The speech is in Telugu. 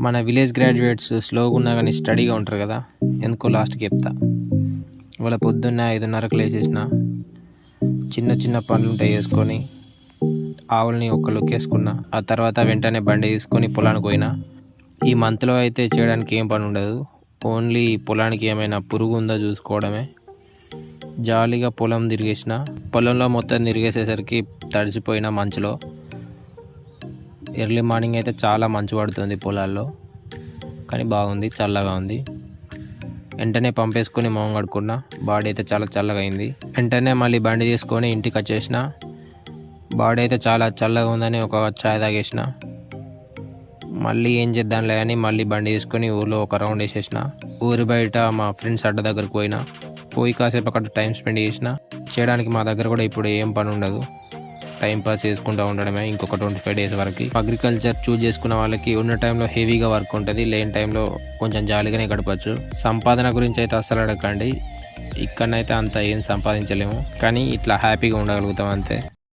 మన విలేజ్ గ్రాడ్యుయేట్స్ స్లోగా ఉన్నా కానీ స్టడీగా ఉంటారు కదా ఎందుకో లాస్ట్కి చెప్తా. వాళ్ళ పొద్దున్న ఐదున్నరకు లేచేసిన చిన్న చిన్న పనులు ఉంటాయి వేసుకొని ఆవుల్ని ఒక్క లుక్కేసుకున్నా ఆ తర్వాత వెంటనే బండి తీసుకొని పొలానికి పోయినా. ఈ మంత్లో అయితే చేయడానికి ఏం పని ఉండదు ఓన్లీ పొలానికి ఏమైనా పురుగు ఉందో చూసుకోవడమే. జాలీగా పొలం తిరిగేసిన పొలంలో మొత్తం తిరిగేసేసరికి తడిసిపోయిన మంచులో ఎర్లీ మార్నింగ్ అయితే చాలా మంచు పడుతుంది పొలాల్లో. కానీ బాగుంది చల్లగా ఉంది. వెంటనే పంపేసుకొని మొహం కడుకున్న బాడీ అయితే చాలా చల్లగా అయింది. వెంటనే మళ్ళీ బండి తీసుకొని ఇంటికి వచ్చేసిన. బాడీ అయితే చాలా చల్లగా ఉందని ఒక చాయ్ తాగేసిన. మళ్ళీ ఏం చేద్దాంలే అని మళ్ళీ బండి తీసుకొని ఊర్లో ఒక రౌండ్ వేసేసిన. ఊరి బయట మా ఫ్రెండ్స్ అడ్డ దగ్గరకు పోయినా. పోయి కాసేపు అక్కడ టైం స్పెండ్ చేసిన. చేయడానికి మా దగ్గర కూడా ఇప్పుడు ఏం పని ఉండదు. టైం పాస్ చేసుకుంటూ ఉండడమే ఇంకొక ట్వంటీ ఫైవ్ డేస్ వరకు. అగ్రికల్చర్ చూజ్ చేసుకున్న వాళ్ళకి ఉన్న టైంలో హెవీగా వర్క్ ఉంటుంది లేని టైంలో కొంచెం జాలీగానే గడపచ్చు. సంపాదన గురించి అయితే అస్సలు అడగండి ఇక్కడనైతే అంత ఏం సంపాదించలేము. కానీ ఇట్లా హ్యాపీగా ఉండగలుగుతాం అంతే.